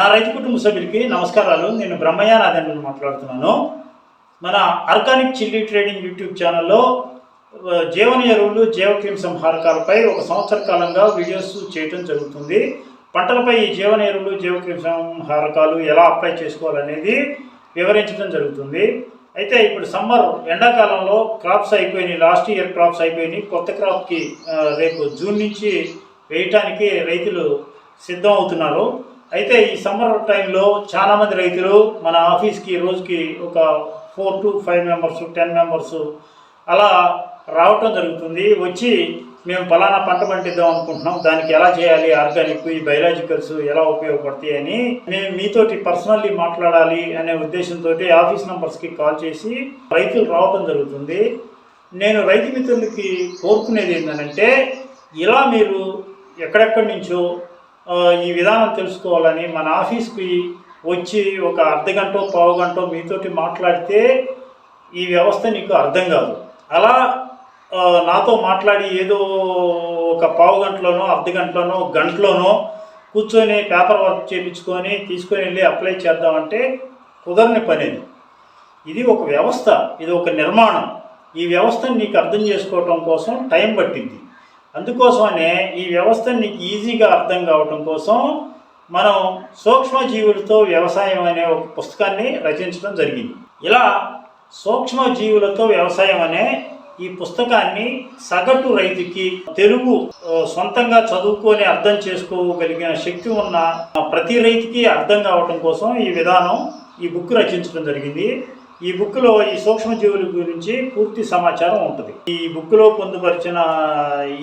నా రైతు కుటుంబ సభ్యులకి నమస్కారాలు. నేను బ్రహ్మయ్య నాదన్ మాట్లాడుతున్నాను. మన ఆర్గానిక్ చిల్లీ ట్రేడింగ్ యూట్యూబ్ ఛానల్లో జీవన ఎరువులు జీవక్రిమి సంహారకాలపై ఒక సంవత్సర కాలంగా వీడియోస్ చేయటం జరుగుతుంది. పంటలపై ఈ జీవన ఎరువులు జీవక్రిమి సంహారకాలు ఎలా అప్లై చేసుకోవాలనేది వివరించడం జరుగుతుంది. అయితే ఇప్పుడు సమ్మర్ ఎండాకాలంలో క్రాప్స్ అయిపోయినాయి. లాస్ట్ ఇయర్ క్రాప్స్ అయిపోయినాయి. కొత్త క్రాప్కి రేపు జూన్ నుంచి వేయటానికి రైతులు సిద్ధం అవుతున్నారు. అయితే ఈ సమ్మర్ టైంలో చాలామంది రైతులు మన ఆఫీస్కి రోజుకి ఒక four to five members ten members అలా రావటం జరుగుతుంది. వచ్చి మేము ఫలానా పంట పండిద్దాం అనుకుంటున్నాం. దానికి ఎలా చేయాలి? ఆర్గానిక్ ఈ బయలాజికల్స్ ఎలా ఉపయోగపడతాయి అని మేము మీతోటి పర్సనల్లీ మాట్లాడాలి అనే ఉద్దేశంతో ఆఫీస్ నంబర్స్కి కాల్ చేసి రైతులు రావటం జరుగుతుంది. నేను రైతు మిత్రులకి కోరుకునేది ఏంటంటే ఇలా మీరు ఎక్కడెక్కడి నుంచో ఈ విధానం తెలుసుకోవాలని మన ఆఫీస్కి వచ్చి ఒక అర్ధ గంట పావు గంట మీతోటి మాట్లాడితే ఈ వ్యవస్థ నీకు అర్థం కాదు. అలా నాతో మాట్లాడి ఏదో ఒక పావు గంటలోనో అర్ధ గంటలోనో గంటలోనో కూర్చొని పేపర్ వర్క్ చేయించుకొని తీసుకొని వెళ్ళి అప్లై చేద్దామంటే కుదరని పని ఇది ఒక వ్యవస్థ ఇది ఒక నిర్మాణం. ఈ వ్యవస్థను నీకు అర్థం చేసుకోవటం కోసం టైం పట్టింది. అందుకోసమనే ఈ వ్యవస్థ నీకు ఈజీగా అర్థం కావటం కోసం మనం సూక్ష్మజీవులతో వ్యవసాయం అనే ఒక పుస్తకాన్ని రచించడం జరిగింది. ఇలా సూక్ష్మజీవులతో వ్యవసాయం అనే ఈ పుస్తకాన్ని సగటు రైతుకి తెలుగు సొంతంగా చదువుకొని అర్థం చేసుకోగలిగిన శక్తి ఉన్న ప్రతి రైతుకి అర్థం కావటం కోసం ఈ విధానం ఈ బుక్ రచించడం జరిగింది. ఈ బుక్లో ఈ సూక్ష్మజీవుల గురించి పూర్తి సమాచారం ఉంటుంది. ఈ బుక్లో పొందుపరిచిన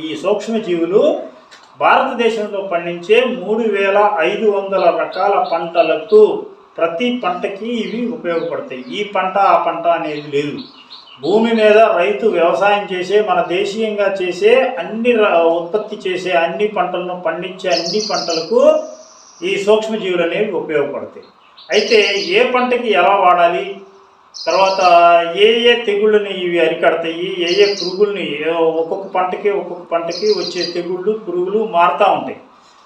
ఈ సూక్ష్మజీవులు భారతదేశంలో పండించే మూడు వేల ఐదు వందల రకాల పంటలకు ప్రతి పంటకి ఇవి ఉపయోగపడతాయి. ఈ పంట ఆ పంట అనేది లేదు. భూమి మీద రైతు వ్యవసాయం చేసే మన దేశీయంగా చేసే అన్ని ఉత్పత్తి చేసే అన్ని పంటలను పండించే అన్ని పంటలకు ఈ సూక్ష్మజీవులు అనేవి ఉపయోగపడతాయి. అయితే ఏ పంటకి ఎలా వాడాలి? తర్వాత ఏ ఏ తెగుళ్ళని ఇవి అరికడతాయి ఏ ఏ పురుగుల్ని ఒక్కొక్క పంటకి ఒక్కొక్క పంటకి వచ్చే తెగుళ్ళు పురుగులు మారుతూ ఉంటాయి.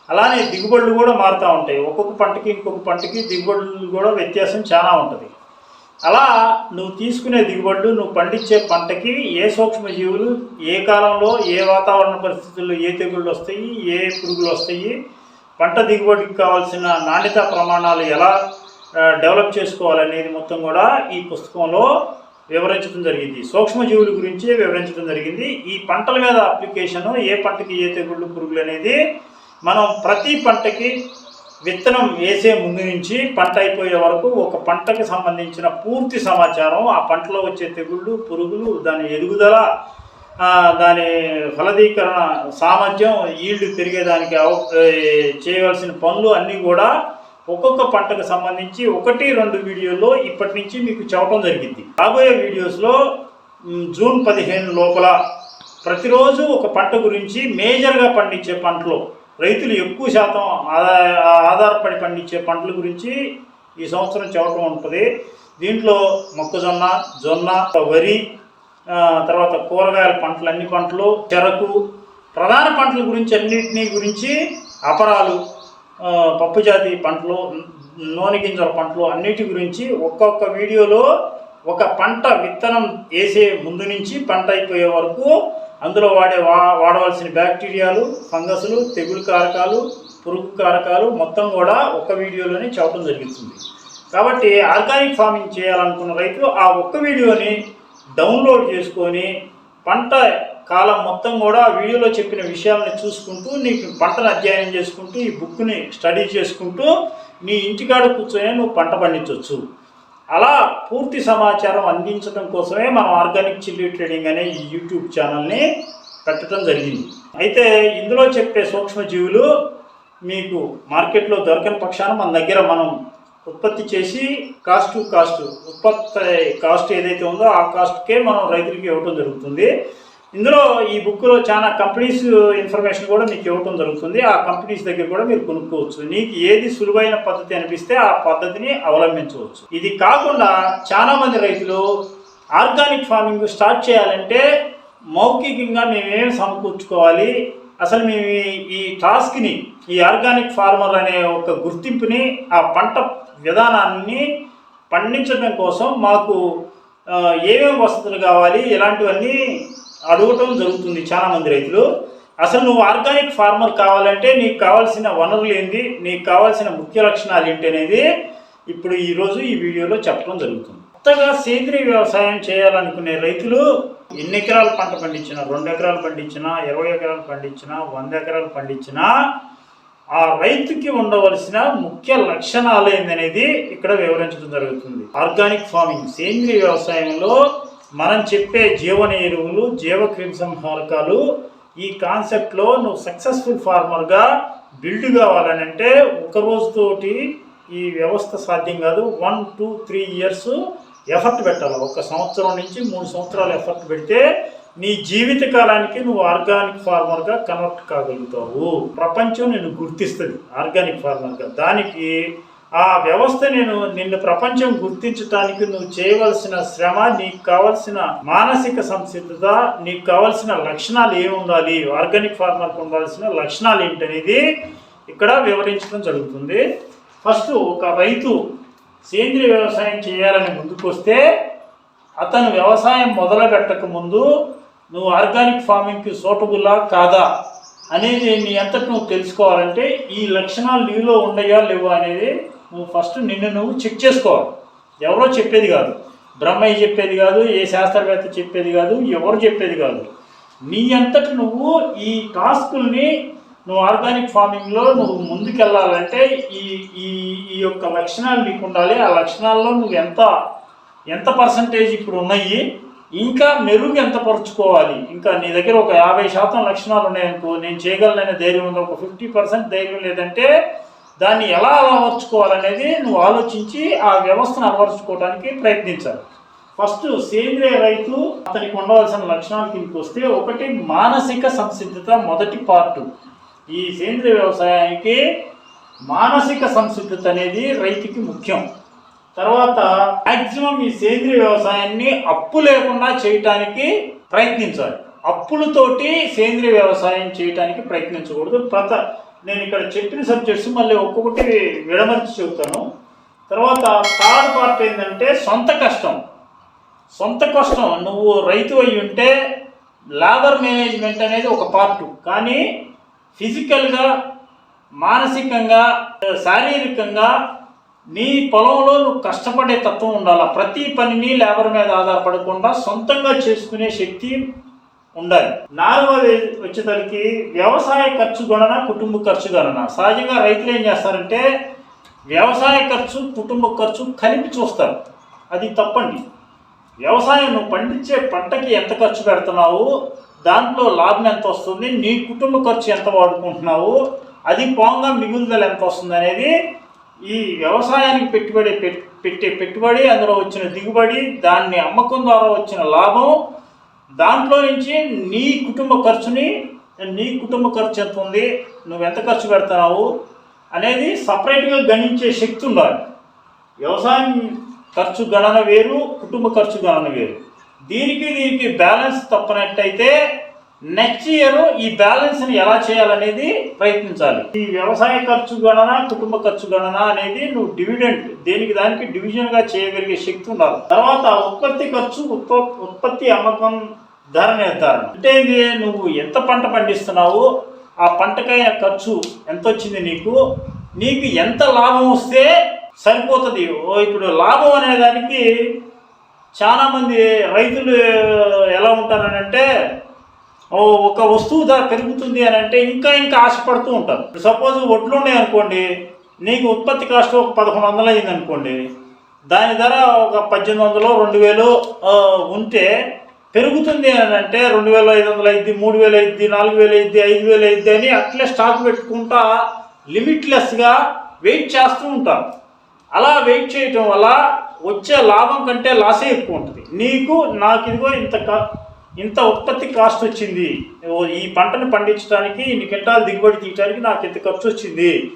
అలానే దిగుబడులు కూడా మారుతూ ఉంటాయి. ఒక్కొక్క పంటకి ఇంకొక పంటకి దిగుబడులు కూడా వ్యత్యాసం చాలా ఉంటుంది. అలా నువ్వు తీసుకునే దిగుబడులు నువ్వు పండించే పంటకి ఏ సూక్ష్మజీవులు ఏ కాలంలో ఏ వాతావరణ పరిస్థితుల్లో ఏ తెగుళ్ళు వస్తాయి ఏ పురుగులు వస్తాయి పంట దిగుబడికి కావాల్సిన నాణ్యత ప్రమాణాలు ఎలా డెవలప్ చేసుకోవాలనేది మొత్తం కూడా ఈ పుస్తకంలో వివరించడం జరిగింది. సూక్ష్మజీవుల గురించి వివరించడం జరిగింది. ఈ పంటల మీద అప్లికేషన్ ఏ పంటకి ఏ తెగుళ్ళు పురుగులు అనేది మనం ప్రతి పంటకి విత్తనం వేసే ముందు నుంచి పంట అయిపోయే వరకు ఒక పంటకి సంబంధించిన పూర్తి సమాచారం ఆ పంటలో వచ్చే తెగుళ్ళు పురుగులు దాని ఎదుగుదల దాని ఫలదీకరణ సామర్థ్యం ఈల్డ్ పెరిగేదానికి అవ- చేయవలసిన పనులు అన్నీ కూడా ఒక్కొక్క పంటకు సంబంధించి ఒకటి రెండు వీడియోలో ఇప్పటి నుంచి మీకు చెప్పడం జరిగింది. రాబోయే వీడియోస్లో జూన్ పదిహేను లోపల ప్రతిరోజు ఒక పంట గురించి మేజర్గా పండించే పంటలు రైతులు ఎక్కువ శాతం ఆదా ఆధారపడి పండించే పంటల గురించి ఈ సంవత్సరం చెప్పడం ఉంటుంది. దీంట్లో మొక్కజొన్న జొన్న వరి తర్వాత కూరగాయల పంటలు అన్ని పంటలు చెరకు ప్రధాన పంటల గురించి అన్నిటినీ గురించి అపరాలు పప్పు జాతి పంటలు నూనె గింజల పంటలు అన్నిటి గురించి ఒక్కొక్క వీడియోలో ఒక పంట విత్తనం వేసే ముందు నుంచి పంట అయిపోయే వరకు అందులో వాడే వా వాడవలసిన బ్యాక్టీరియాలు ఫంగస్లు తెగులు కారకాలు పురుగు కారకాలు మొత్తం కూడా ఒక వీడియోలోనే చెప్పడం జరుగుతుంది. కాబట్టి ఆర్గానిక్ ఫార్మింగ్ చేయాలనుకున్న రైతులు ఆ ఒక్క వీడియోని డౌన్లోడ్ చేసుకొని పంట కాలం మొత్తం కూడా వీడియోలో చెప్పిన విషయాలను చూసుకుంటూ నీకు పంటను అధ్యయనం చేసుకుంటూ ఈ బుక్ని స్టడీ చేసుకుంటూ నీ ఇంటికాడ కూర్చొని నువ్వు పంట పండించవచ్చు అలా పూర్తి సమాచారం అందించడం కోసమే మనం ఆర్గానిక్ చిల్లీ ట్రేడింగ్ అనే ఈ యూట్యూబ్ ఛానల్ని పెట్టడం జరిగింది. అయితే ఇందులో చెప్పే సూక్ష్మజీవులు మీకు మార్కెట్లో దొరకని పక్షాన మన దగ్గర మనం ఉత్పత్తి చేసి కాస్ట్ కాస్ట్ ఉత్పత్తి కాస్ట్ ఏదైతే ఉందో ఆ కాస్ట్కే మనం రైతులకి ఇవ్వటం జరుగుతుంది. ఇందులో ఈ బుక్లో చాలా కంపెనీస్ ఇన్ఫర్మేషన్ కూడా మీకు ఇవ్వటం జరుగుతుంది. ఆ కంపెనీస్ దగ్గర కూడా మీరు కొనుక్కోవచ్చు. నీకు ఏది సులువైన పద్ధతి అనిపిస్తే ఆ పద్ధతిని అవలంబించవచ్చు. ఇది కాకుండా చాలా మంది రైతులు ఆర్గానిక్ ఫార్మింగ్ స్టార్ట్ చేయాలంటే మౌఖికంగా మేమేం సమకూర్చుకోవాలి? అసలు మేము ఈ- టాస్క్ని ఈ ఆర్గానిక్ ఫార్మర్ అనే ఒక గుర్తింపుని ఆ పంట విధానాన్ని పండించడం కోసం మాకు ఏమేమి వసతులు కావాలి? ఇలాంటివన్నీ అడగటం జరుగుతుంది చాలామంది రైతులు. అసలు నువ్వు ఆర్గానిక్ ఫార్మర్ కావాలంటే నీకు కావాల్సిన వనరులు ఏంటి నీకు కావాల్సిన ముఖ్య లక్షణాలు ఏంటి అనేది ఇప్పుడు ఈరోజు ఈ వీడియోలో చెప్పడం జరుగుతుంది. కొత్తగా సేంద్రీయ వ్యవసాయం చేయాలనుకునే రైతులు ఎన్ని ఎకరాలు పంట పండించినా రెండు ఎకరాలు పండించినా ఇరవై ఎకరాలు పండించినా వంద ఎకరాలు పండించినా ఆ రైతుకి ఉండవలసిన ముఖ్య లక్షణాలు ఏందనేది ఇక్కడ వివరించడం జరుగుతుంది. ఆర్గానిక్ ఫార్మింగ్ సేంద్రీయ వ్యవసాయంలో మనం చెప్పే జీవన ఎరువులు జీవక్రిమి సంహారకాలు ఈ కాన్సెప్ట్లో నువ్వు సక్సెస్ఫుల్ ఫార్మర్గా బిల్డ్ కావాలనంటే ఒక రోజుతోటి ఈ వ్యవస్థ సాధ్యం కాదు. One two three years effort పెట్టాలి. ఒక సంవత్సరం నుంచి మూడు సంవత్సరాలు ఎఫర్ట్ పెడితే నీ జీవిత కాలానికి నువ్వు ఆర్గానిక్ ఫార్మర్గా కన్వర్ట్ కాగలుగుతావు. ప్రపంచం నేను గుర్తిస్తుంది ఆర్గానిక్ ఫార్మర్గా దానికి ఆ వ్యవస్థ నేను నిన్ను ప్రపంచం గుర్తించటానికి నువ్వు చేయవలసిన శ్రమ నీకు కావలసిన మానసిక సంసిద్ధత నీకు కావలసిన లక్షణాలు ఏమి ఉండాలి ఆర్గానిక్ ఫార్మర్కి ఉండాల్సిన లక్షణాలు ఏంటనేది ఇక్కడ వివరించడం జరుగుతుంది. ఫస్ట్ ఒక రైతు సేంద్రియ వ్యవసాయం చేయాలని ముందుకొస్తే అతను వ్యవసాయం మొదలు ముందు నువ్వు ఆర్గానిక్ ఫార్మింగ్కి సూటబుల్లా కాదా అనేది నీ అంతటి నువ్వు తెలుసుకోవాలంటే ఈ లక్షణాలు నీలో ఉండయా లేవా అనేది నువ్వు ఫస్ట్ నిన్ను నువ్వు చెక్ చేసుకోవాలి. ఎవరో చెప్పేది కాదు. బ్రహ్మయ్య చెప్పేది కాదు ఏ శాస్త్రవేత్త చెప్పేది కాదు ఎవరు చెప్పేది కాదు. నీ అంతటి నువ్వు ఈ టాస్కుల్ని నువ్వు ఆర్గానిక్ ఫార్మింగ్లో నువ్వు ముందుకెళ్ళాలంటే ఈ ఈ ఈ యొక్క లక్షణాలు నీకు ఉండాలి. ఆ లక్షణాల్లో నువ్వు ఎంత ఎంత పర్సంటేజ్ ఇప్పుడు ఉన్నాయి? ఇంకా మెరుగు ఎంత పరుచుకోవాలి? ఇంకా నీ దగ్గర ఒక యాభై శాతం లక్షణాలు ఉన్నాయనుకో నేను చేయగలననే ధైర్యం ఉంది? ఒక ఫిఫ్టీ పర్సెంట్ ధైర్యం లేదంటే దాన్ని ఎలా అలవర్చుకోవాలనేది నువ్వు ఆలోచించి ఆ వ్యవస్థను అలవర్చుకోవడానికి ప్రయత్నించాలి. ఫస్ట్ సేంద్రియ రైతు అతనికి ఉండవలసిన లక్షణాలు కిందకి వస్తే ఒకటి మానసిక సంసిద్ధత మొదటి పార్ట్. ఈ సేంద్రియ వ్యవసాయానికి మానసిక సంసిద్ధత అనేది రైతుకి ముఖ్యం. తర్వాత మ్యాక్సిమం ఈ సేంద్రియ వ్యవసాయాన్ని అప్పు లేకుండా చేయటానికి ప్రయత్నించాలి. అప్పులతోటి సేంద్రియ వ్యవసాయం చేయటానికి ప్రయత్నించకూడదు. ప్రత నేను ఇక్కడ చెప్పిన సబ్జెక్ట్స్ మళ్ళీ ఒక్కొక్కటి విడమర్చి చెబుతాను. తర్వాత థర్డ్ పార్ట్ ఏంటంటే సొంత కష్టం. సొంత కష్టం. నువ్వు రైతు అయి ఉంటే లేబర్ మేనేజ్మెంట్ అనేది ఒక పార్ట్ కానీ ఫిజికల్గా మానసికంగా శారీరకంగా నీ పొలంలో నువ్వు కష్టపడే తత్వం ఉండాలి? ప్రతి పనిని లేబర్ మీద ఆధారపడకుండా సొంతంగా చేసుకునే శక్తి ఉండాలి. నాలుగవది వచ్చేసరికి వ్యవసాయ ఖర్చు గణన కుటుంబ ఖర్చు గణన. సహజంగా రైతులు ఏం చేస్తారంటే వ్యవసాయ ఖర్చు కుటుంబ ఖర్చు కలిపి చూస్తారు. అది తప్పండి. వ్యవసాయం నువ్వు పండించే పంటకి ఎంత ఖర్చు పెడుతున్నావు దాంట్లో లాభం ఎంత వస్తుంది నీ కుటుంబ ఖర్చు ఎంత వాడుకుంటున్నావు అది పోంగా మిగులుదల ఎంత వస్తుంది అనేది ఈ వ్యవసాయానికి పెట్టుబడి పెట్టే పెట్టుబడి అందులో వచ్చిన దిగుబడి దాన్ని అమ్మకం ద్వారా వచ్చిన లాభం దాంట్లో నుంచి నీ కుటుంబ ఖర్చుని నీ కుటుంబ ఖర్చు ఎంత ఉంది నువ్వు ఎంత ఖర్చు పెడతావు అనేది సపరేట్గా గణించే శక్తి ఉండాలి. వ్యవసాయం ఖర్చు గణన వేరు కుటుంబ ఖర్చు గణన వేరు. దీనికి దీనికి బ్యాలెన్స్ తప్పనట్టయితే నెక్స్ట్ ఇయర్ ఈ బ్యాలెన్స్ని ఎలా చేయాలనేది ప్రయత్నించాలి. ఈ వ్యవసాయ ఖర్చు గణన కుటుంబ ఖర్చు గణన అనేది నువ్వు డివిడెంట్ దేనికి దానికి డివిజన్గా చేయగలిగే శక్తి ఉండాలి. తర్వాత ఉత్పత్తి ఖర్చు ఉత్ప ఉత్పత్తి అమ్మకం ధర నిర్ధారణ. అంటే ఇది నువ్వు ఎంత పంట పండిస్తున్నావు ఆ పంటకైన ఖర్చు ఎంత వచ్చింది నీకు? నీకు ఎంత లాభం వస్తే సరిపోతుంది? ఓ ఇప్పుడు లాభం అనే దానికి చాలామంది రైతులు ఎలా ఉంటారనంటే ఓ ఒక వస్తువు ధర పెరుగుతుంది అని అంటే ఇంకా ఇంకా ఆశపడుతూ ఉంటారు. సపోజ్ వడ్లు ఉన్నాయి అనుకోండి నీకు ఉత్పత్తి కాస్ట్ ఒక పదకొండు వందలు అయింది అనుకోండి దాని ధర ఒక పద్దెనిమిది వందలు రెండు వేలు ఉంటే పెరుగుతుంది అని అంటే రెండు వేల ఐదు వందలు అయింది మూడు వేలు అయింది నాలుగు వేలు అయింది ఐదు వేలు అయింది అని అట్లే స్టాక్ పెట్టుకుంటా లిమిట్లెస్గా వెయిట్ చేస్తూ ఉంటారు అలా వెయిట్ చేయటం వల్ల వచ్చే లాభం కంటే లాసే ఎక్కువ ఉంటుంది. నీకు నాకు ఇదిగో ఇంత కా- ఇంత ఉత్పత్తి కాస్ట్ వచ్చింది. ఈ పంటను పండించడానికి ఇన్ని క్వింటాలు దిగుబడి తీయడానికి నాకు ఇంత ఖర్చు వచ్చింది.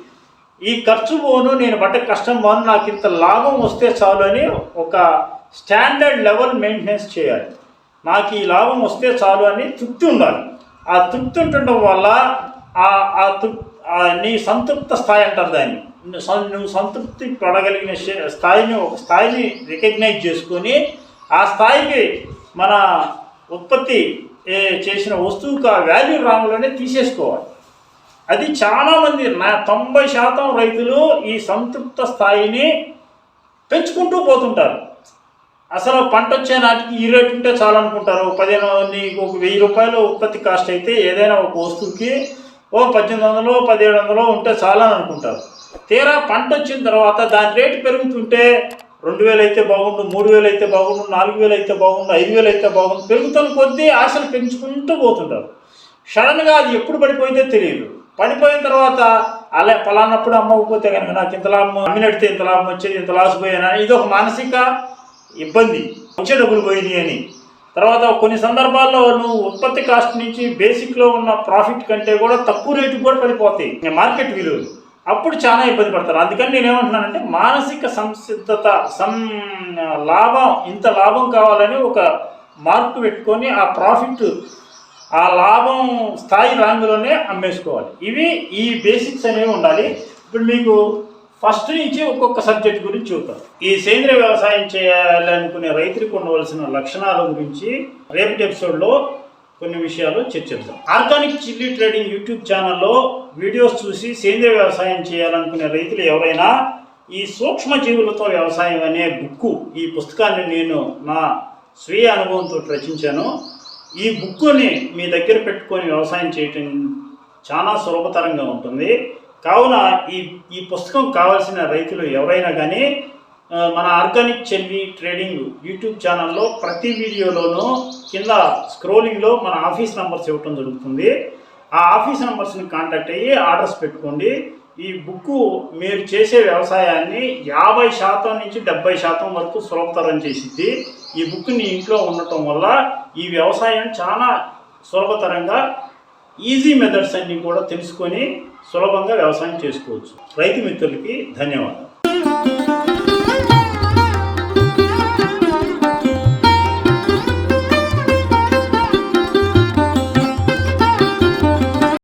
ఈ ఖర్చు పోను నేను పడ్డ కష్టం పోను నాకు ఇంత లాభం వస్తే చాలు అని ఒక స్టాండర్డ్ లెవెల్ మెయింటెనెన్స్ చేయాలి. నాకు ఈ లాభం వస్తే చాలు అని తృప్తి ఉండాలి. ఆ తృప్తి ఉండటం వల్ల ఆ ఆ తృప్ ఆ, నీ సంతృప్త స్థాయి అంటారు దాన్ని. నువ్వు సంతృప్తి పడగలిగిన స్థాయిని ఒక స్థాయిని రికగ్నైజ్ చేసుకొని ఆ స్థాయికి మన ఉత్పత్తి చేసిన వస్తువుకు ఆ వాల్యూ రాంగ్లోనే తీసేసుకోవాలి. అది చాలామంది నా తొంభై శాతం రైతులు ఈ సంతృప్త స్థాయిని పెంచుకుంటూ పోతుంటారు. అసలు పంట వచ్చే నాటికి ఈ రేటు ఉంటే చాలు అనుకుంటారు పదిహేను నీకు ఒక వెయ్యి రూపాయలు ఉత్పత్తి కాస్ట్ అయితే ఏదైనా ఒక వస్తువుకి ఓ పద్దెనిమిది వందలు పదిహేడు వందలు ఉంటే చాలని అనుకుంటారు తీరా పంట వచ్చిన తర్వాత దాని రేటు పెరుగుతుంటే రెండు వేలు అయితే బాగుండు మూడు వేలు అయితే బాగుండు నాలుగు వేలు అయితే బాగుండు ఐదు వేలు అయితే బాగుండు పెరుగుతున్న కొద్దీ ఆశలు పెంచుకుంటూ పోతుంటారు. సడన్గా అది ఎప్పుడు పడిపోయిందో తెలియదు. పడిపోయిన తర్వాత అలా పలానప్పుడు అమ్మకపోతే కనుక నాకు ఇంత లాభం అమ్మినట్టు ఇంత లాభం వచ్చేది ఇంత లాస్ పోయానా? ఇది ఒక మానసిక ఇబ్బంది. వచ్చే డబ్బులు పోయినాయి అని. తర్వాత కొన్ని సందర్భాల్లో నువ్వు ఉత్పత్తి కాస్ట్ నుంచి బేసిక్లో ఉన్న ప్రాఫిట్ కంటే కూడా తక్కువ రేటుకి కూడా పడిపోతాయి. మార్కెట్ విలువలు. అప్పుడు చాలా ఇబ్బంది పడతారు. అందుకని నేను ఏమంటున్నానంటే మానసిక సంసిద్ధత సం లాభం ఇంత లాభం కావాలని ఒక మార్కు పెట్టుకొని ఆ ప్రాఫిట్ ఆ లాభం స్థాయి రంగులోనే అమ్మేసుకోవాలి. ఇవి ఈ బేసిక్స్ అనేవి ఉండాలి. ఇప్పుడు మీకు ఫస్ట్ నుంచి ఒక్కొక్క సబ్జెక్ట్ గురించి చూద్దాం. ఈ సేంద్రియ వ్యవసాయం చేయాలనుకునే రైతులకు ఉండవలసిన లక్షణాల గురించి రేపటి ఎపిసోడ్లో కొన్ని విషయాలు చర్చిద్దాం. ఆర్గానిక్ చిల్లీ ట్రేడింగ్ యూట్యూబ్ ఛానల్లో వీడియోస్ చూసి సేంద్రియ వ్యవసాయం చేయాలనుకునే రైతులు ఎవరైనా ఈ సూక్ష్మజీవులతో వ్యవసాయం అనే బుక్కు ఈ పుస్తకాన్ని నేను నా స్వీయ అనుభవంతో రచించాను. ఈ బుక్కుని మీ దగ్గర పెట్టుకొని వ్యవసాయం చేయటం చాలా సులభతరంగా ఉంటుంది. కావున ఈ ఈ పుస్తకం కావాల్సిన రైతులు ఎవరైనా కానీ మన ఆర్గానిక్ చెల్లి ట్రేడింగ్ యూట్యూబ్ ఛానల్లో ప్రతి వీడియోలోనూ కింద స్క్రోలింగ్లో మన ఆఫీస్ నెంబర్స్ ఇవ్వటం జరుగుతుంది. ఆ ఆఫీస్ నెంబర్స్ని కాంటాక్ట్ అయ్యి ఆర్డర్స్ పెట్టుకోండి. ఈ బుక్ మీరు చేసే వ్యవసాయాన్ని యాభై శాతం నుంచి డెబ్బై శాతం వరకు సులభతరం చేసిద్ది. ఈ బుక్ నీ ఇంట్లో ఉండటం వల్ల ఈ వ్యవసాయం చాలా సులభతరంగా ఈజీ మెథడ్స్ అన్నీ కూడా తెలుసుకొని సులభంగా వ్యవసాయం చేసుకోవచ్చు. రైతు మిత్రులకి ధన్యవాదాలు.